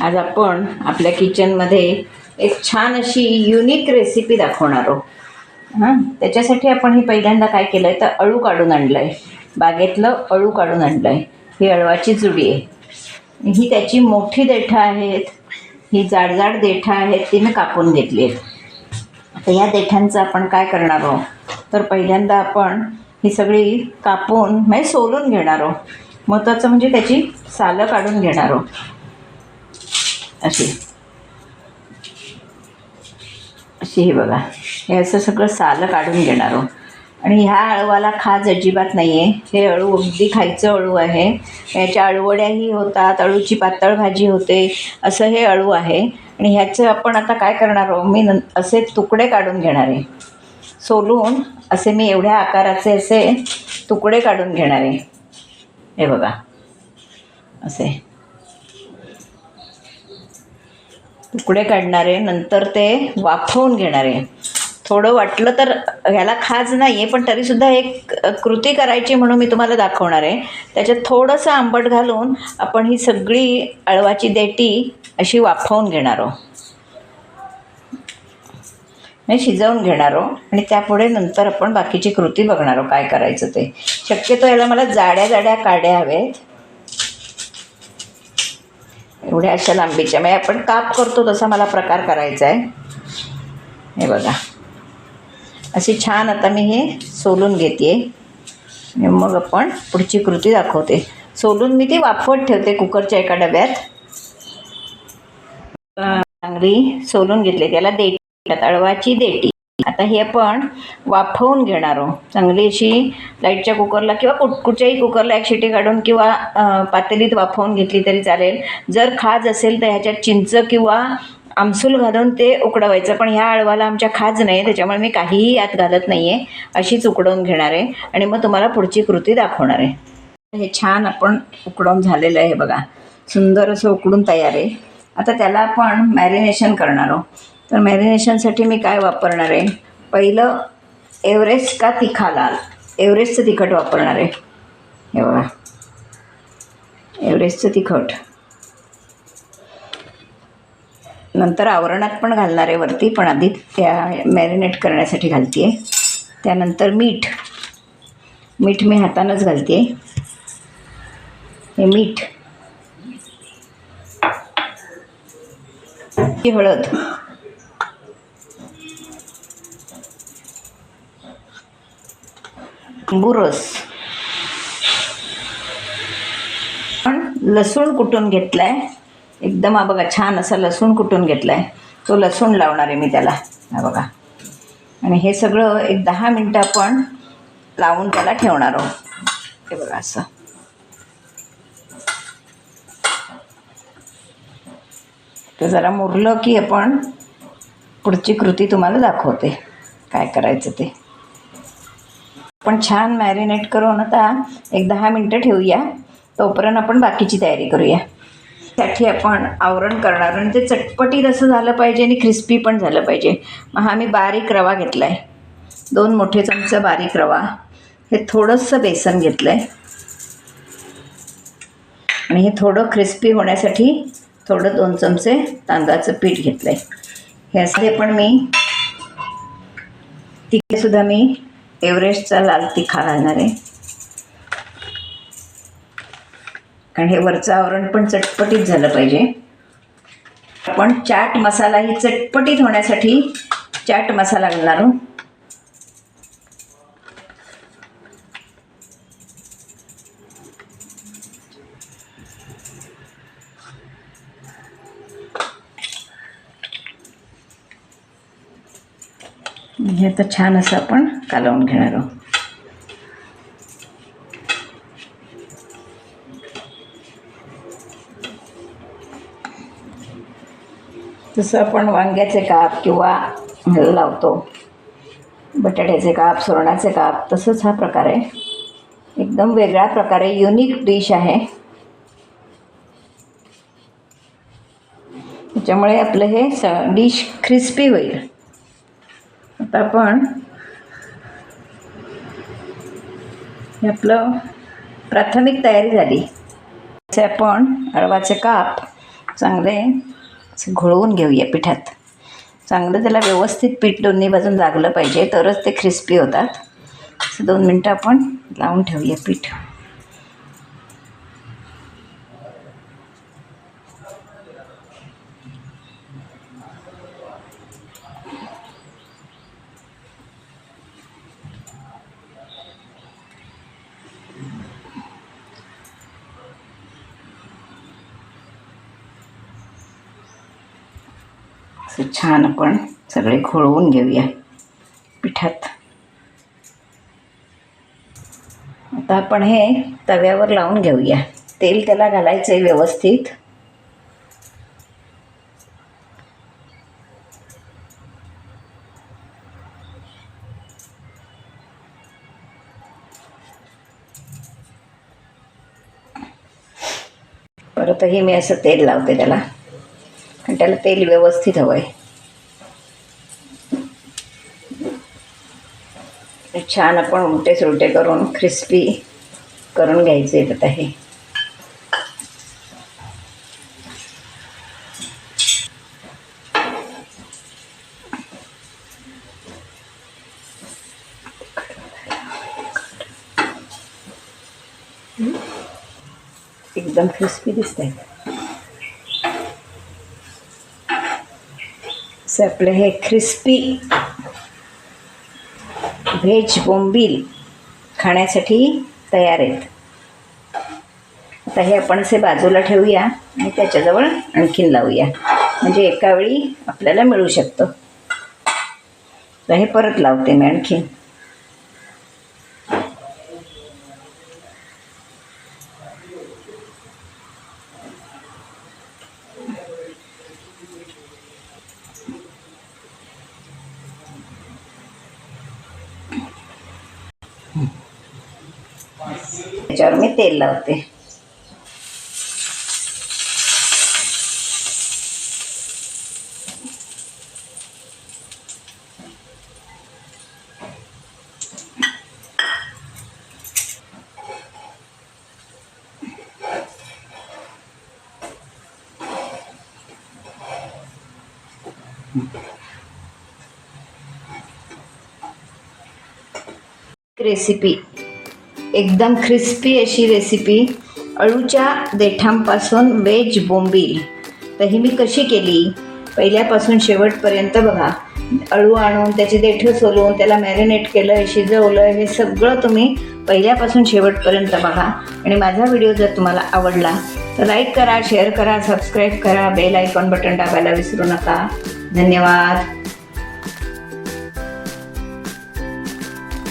आज आपण आपल्या किचनमध्ये एक छान अशी युनिक रेसिपी दाखवणार आहोत. हां? त्याच्यासाठी आपण ही पहिल्यांदा काय केलं आहे तर अळू काढून आणलं आहे बागेतलं अळू काढून आणलं आहे ही अळवाची जुडी आहे. ही त्याची मोठी देठा आहेत. ही जाडजाड देठा आहेत ती मी कापून घेतली आहेत. आता या देठांचं आपण काय करणार आहोत? तर पहिल्यांदा आपण ही सगळी कापून म्हणजे सोलून घेणार आहोत. महत्त्वाचं म्हणजे त्याची सालं काढून घेणार आहोत. अशी. अशी हे बघा. हे असं सगळं सालं काढून घेणार आहोत. आणि ह्या अळवाला खाज अजिबात नाही आहे हे अळू अगदी खायचं अळू आहे. याच्या अळवड्याही होतात अळूची पातळ भाजी होते. असं हे अळू आहे. आणि ह्याचं आपण आता काय करणार आहोत? मी न असे तुकडे काढून घेणार आहे. सोलून असे मी एवढ्या आकाराचे असे तुकडे काढून घेणार आहे. हे बघा. असे. तुकडे काढणारे नंतर ते वाफवून घेणारे. थोडं वाटलं तर ह्याला खाज नाही आहे पण तरीसुद्धा एक कृती करायची म्हणून मी तुम्हाला दाखवणार आहे. त्याच्यात थोडंसं आंबट घालून आपण ही सगळी अळवाची देठी अशी वाफवून घेणार आहोत. शिजवून घेणार आहोत आणि त्यापुढे नंतर आपण बाकीची कृती बघणार आहोत काय करायचं ते. शक्यतो याला मला जाड्या जाड्या काड्या हवेत. एवढ्या अशा लांबीच्या. म्हणजे आपण काप करतो तसा मला प्रकार करायचा आहे. हे बघा. अशी छान आता मी हे सोलून घेते. मग आपण पुढची कृती दाखवते. सोलून मी ती वाफवत ठेवते कुकरच्या एका डब्यात. चांगली सोलून घेतली. त्याला देठी तळवाची अळवाची देठी आता हे आपण वाफवून घेणार आहोत. चांगली अशी लाईटच्या कुकरला किंवा कुठ कुठच्याही कुकरला एक शिटी काढून किंवा पातेलीत वाफवून घेतली तरी चालेल. जर खाज असेल तर ह्याच्यात चिंच किंवा आमसूल घालून ते उकडवायचं. पण ह्या अळवाला आमच्या खाज नाही त्याच्यामुळे मी काहीही यात घालत नाही आहे अशीच उकडवून घेणार आहे आणि मग तुम्हाला पुढची कृती दाखवणार आहे. हे छान आपण उकडवून झालेलं आहे बघा. सुंदर असं उकडून तयार आहे. आता त्याला आपण मॅरिनेशन करणार आहोत. तर मॅरिनेशनसाठी मी काय वापरणार आहे? पहिलं एव्हरेस्ट का तिखा लाल एव्हरेस्टचं तिखट वापरणार आहे. हे बघा. एव्हरेस्टचं तिखट. नंतर आवरणात पण घालणार आहे वरती पण आधी त्या मॅरिनेट करण्यासाठी घालते आहे त्यानंतर मीठ. मीठ मी हातानंच घालते हे मीठ. ही हळद. बुरस पण लसूण कुटून घेतलाय. एकदम हा बघा छान असा लसूण कुटून घेतला आहे तो लसूण लावणार आहे मी त्याला. हा बघा. आणि हे सगळं एक दहा मिनटं आपण लावून त्याला ठेवणार आहोत. हे बघा असं. ते जरा मुरलं की आपण पुढची कृती तुम्हाला दाखवते. काय करायचं ते. आपण छान मॅरिनेट करून आता एक दहा मिनटं ठेवूया. तोपर्यंत आपण बाकीची तयारी करूया. त्यासाठी आपण आवरण करणार आणि ते चटपटीत असं झालं पाहिजे आणि क्रिस्पी पण झालं पाहिजे. मग हा मी बारीक रवा घेतला आहे दोन मोठे चमचे बारीक रवा. हे थोडंसं बेसन घेतलं आहे आणि हे थोडं क्रिस्पी होण्यासाठी थोडं दोन चमचे तांदळाचं पीठ घेतलं आहे हे ह्यासाठी पण मी तिखेसुद्धा मी एव्हरेस्टचा लाल तिखा घालणार आहे. कारण हे वरचं आवरण पण चटपटीत झालं पाहिजे. आपण चाट मसाला ही चटपटीत होण्यासाठी चाट मसाला घालणार आहोत. हे तर छान असं आपण कालवून घेणार आहोत. जसं आपण वांग्याचे काप किंवा लावतो बटाट्याचे काप सुरणाचे काप तसंच हा प्रकार आहे. एकदम वेगळ्या प्रकारे युनिक डिश आहे. त्याच्यामुळे आपलं हे स डिश क्रिस्पी होईल. आता आपण हे आपलं प्राथमिक तयारी झाली. त्याचे आपण अळवाचे काप चांगले असे घोळवून घेऊया पिठात. चांगलं त्याला व्यवस्थित पीठ दोन्ही बाजून लागलं पाहिजे तरच ते क्रिस्पी होतात. असं दोन मिनटं आपण लावून ठेवूया पीठ. असे छान आपण सगळे घोळवून घेऊया पिठात. आता आपण हे तव्यावर लावून घेऊया. तेल त्याला घालायचं आहे व्यवस्थित परतही मी असं तेल लावते त्याला. त्याला तेल व्यवस्थित हवं आहे छान आपण उलटे सुलटे करून क्रिस्पी करून घ्यायचे येतात आहे. एकदम क्रिस्पी दिसत आहेत असं आपलं हे क्रिस्पी व्हेज बोंबील खाण्यासाठी तयार आहेत. आता हे आपण असे बाजूला ठेवूया आणि त्याच्याजवळ आणखीन लावूया. म्हणजे एका वेळी आपल्याला मिळू शकतं. तर हे परत लावते मी आणखीन. त्याच्यावर मी तेल लावते. रेसिपी एकदम क्रिस्पी अशी रेसिपी अळूच्या देठांपासून वेज बोंबील. तर ही मी कशी केली? पहिल्यापासून शेवटपर्यंत बघा. अळू आणून त्याची देठं सोलून त्याला मॅरिनेट केलं शिजवलं हे सगळं तुम्ही पहिल्यापासून शेवटपर्यंत बघा. आणि माझा व्हिडिओ जर तुम्हाला आवडला तर लाईक करा शेअर करा सबस्क्राईब करा बेल आयकॉन बटन दाबायला विसरू नका. धन्यवाद.